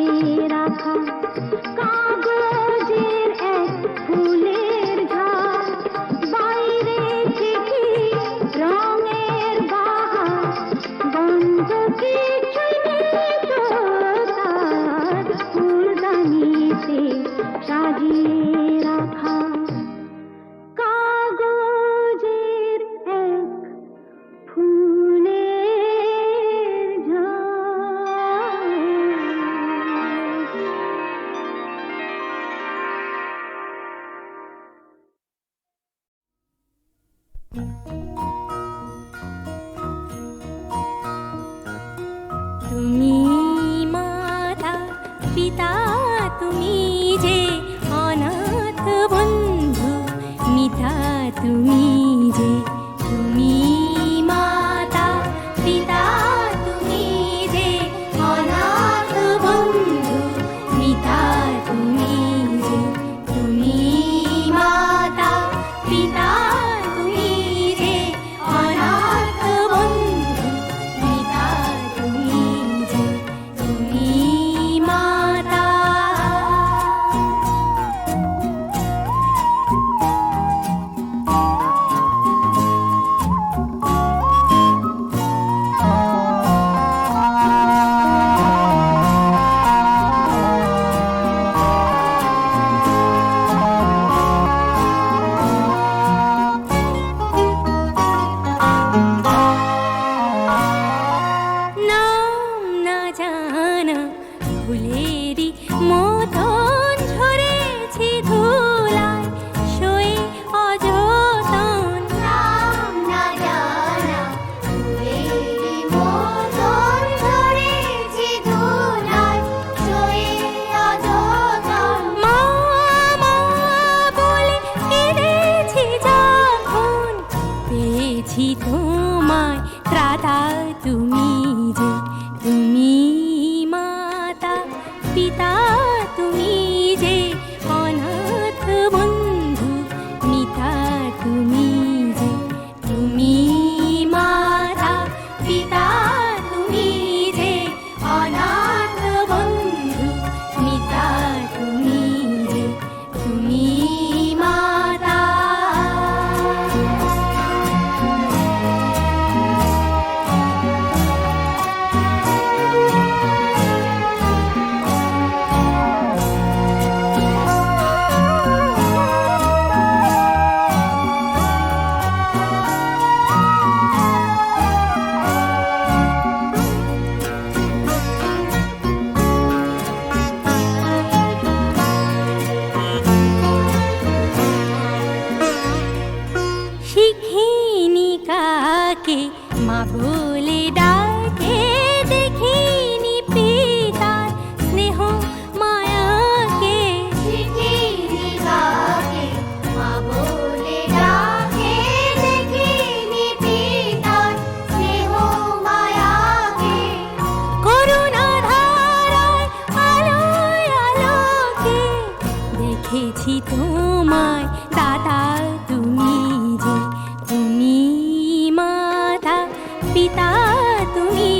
मेरा পিতা তুমি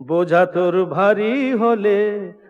বোঝা তোর ভারী হলে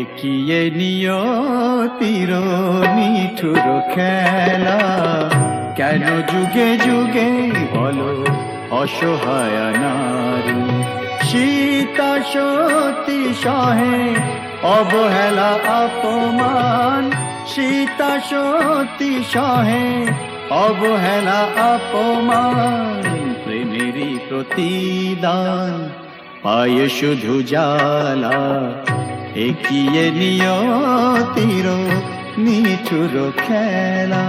একিয়ে নিয়তির নিঠুর খেলা। কেন যুগে যুগে বলো, অসহায় নারী। সীতা সতী সহে অবহেলা অপমান। সীতা সতী সহে অবহেলা অপমান। প্রেমেরই প্রতিদান, পায় শুধু জ্বালা। একিয়ে নিয়তির নিঠুর খেলা।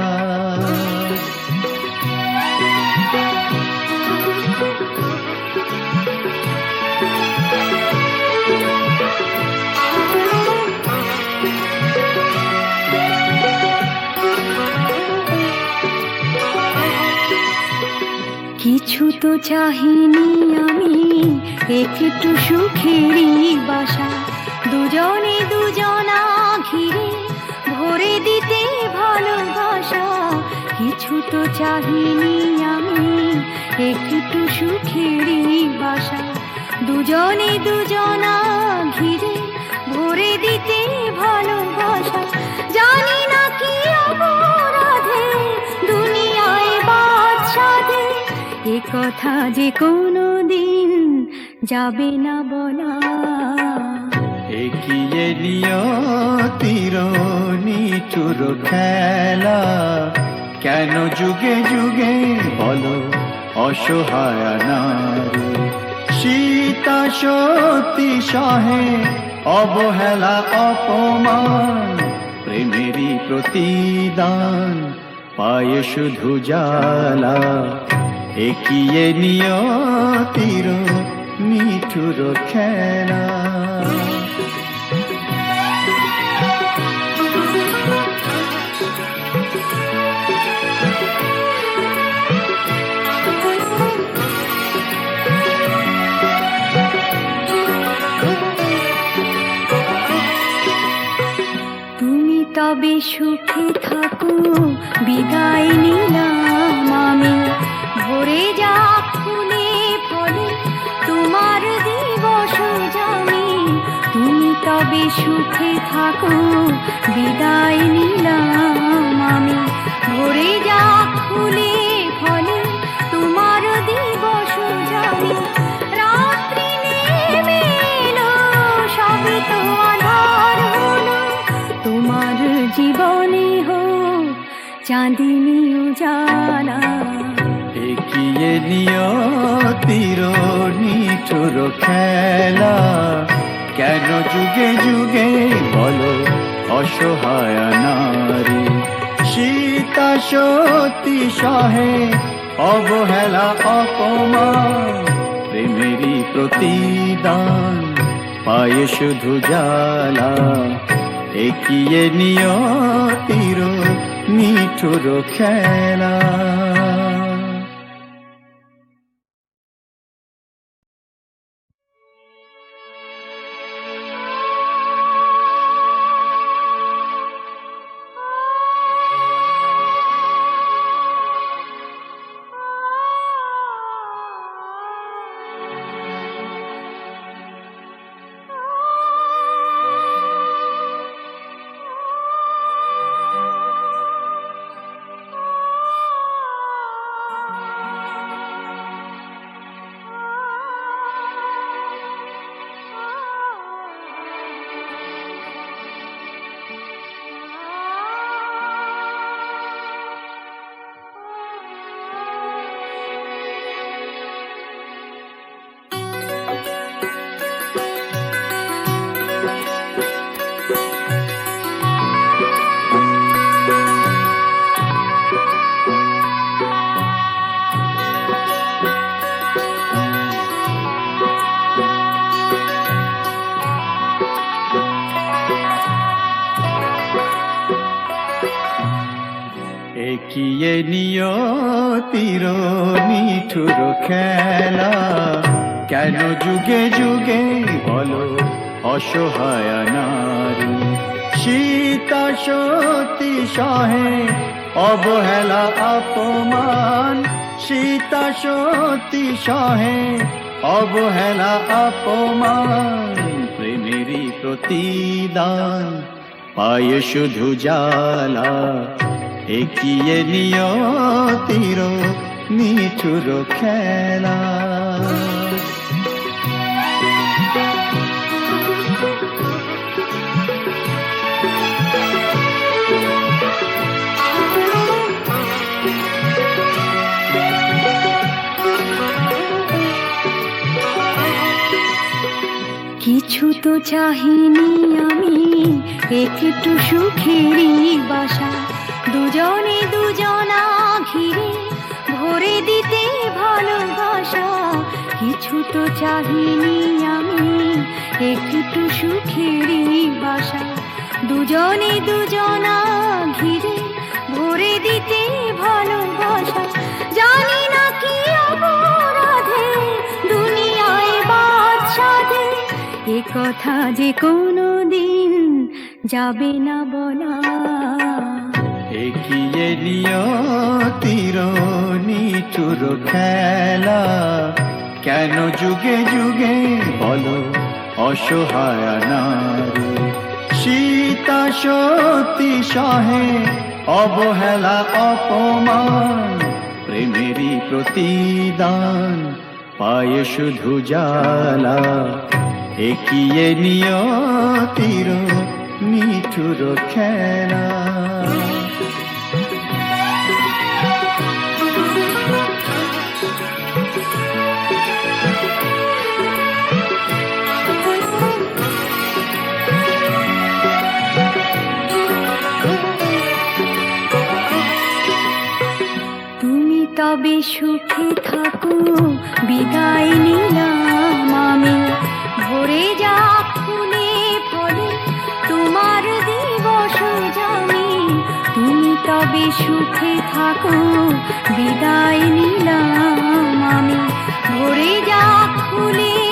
কিছু তো চাহিনি আমি একটু সুখেরই বাসা। দুজনে দুজনা ঘিরে ভরে দিতে ভালোবাসা। কিছু তো চাহিনি আমি, একটু সুখেরই বাসা। দুজনে দুজনা ঘিরে ভরে দিতে ভালোবাসা। জানি না কি অপরাধে দুনিয়ায় বাদশাদে এ কথা যে কোনো দিন যাবে না বলা। এগিয়ে নিয়তির নিঠুর খেলা। কেন যুগে যুগে বলো অসহায় নারী? সীতা সতী সহে অবহেলা, অপমান, প্রেমেরই প্রতিদান, পায় শুধু জ্বালা। একিয়ে নিয়তির নিঠুর খেলা। তবে সুখে থাকো বিদায় নিলাম আমি। ভরে যা ফুলে ফলে তোমার দিবস জানি। তুমি তবে সুখে থাকো বিদায় নিলাম আমি। ভরে যা ফুলে চাঁদিনী উজালা এগিয়ে নিয়তির নিঠুর খেলা। কেন যুগে যুগে বলো, অসহায় নারী? সীতা সতী সহে অবহেলা, অপমান, প্রেমেরই প্রতিদান, পায় শুধু জ্বালা। একিয়ে নিয় নিয়তির নিঠুর খেলা নিয়তির নিঠুর খেলা। কেন যুগে যুগে বলো, অসহায় নারী। সীতা সতী সহে অবহেলা অপমান। সীতা সতী সহে অবহেলা অপমান। প্রেমেরই প্রতিদান, পায় শুধু জ্বালা। এগিয়ে নিয়তির নিঠুর খেলা। কিছু তো চাহিনি আমি একটু সুখেরই বাসা। দুজনে দুজনা ঘিরে ভরে দিতে ভালোবাসা। কিছু তো চাহিনি আমি, একটু সুখেরই বাসা। দুজনে দুজনা ঘিরে ভরে দিতে ভালোবাসা। জানি না কি অপরাধে দুনিয়ায় বাদশাদে, এ কথা যে কোনো দিন যাবে না বলা। এগিয়ে নিয়তির নিঠুর খেলা। কেন যুগে যুগে বলো অসহায় নারী? সীতা সতী সহে অবহেলা, অপমান, প্রেমেরই প্রতিদান, পায় শুধু জ্বালা। এগিয়ে নিয়তির নিঠুর খেলা। তবে সুখে থাকো? বিদায় নিলাম আমি। ভরে যা ফুলে ফলে, তোমার দিবস জানি। তুমি তবে সুখে থাকো, বিদায় নিলাম আমি। ভরে যা ফুলে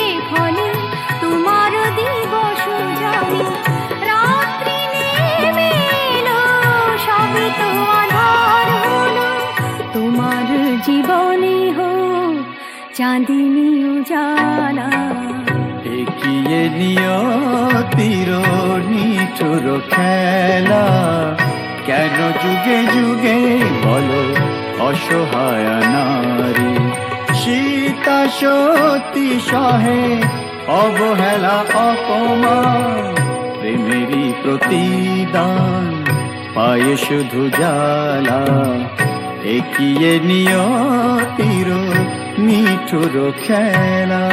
চাঁদিনী উজালা। এগিয়ে নিয়তির নিঠুর খেলা। কেন যুগে যুগে বলো অসহায় নারী? সীতা সতী সহে অবহেলা, অপমান, প্রেমেরই প্রতিদান, পায়ে শুধু জ্বালা। এগিয়ে নিয়তির নিঠুর খেলা।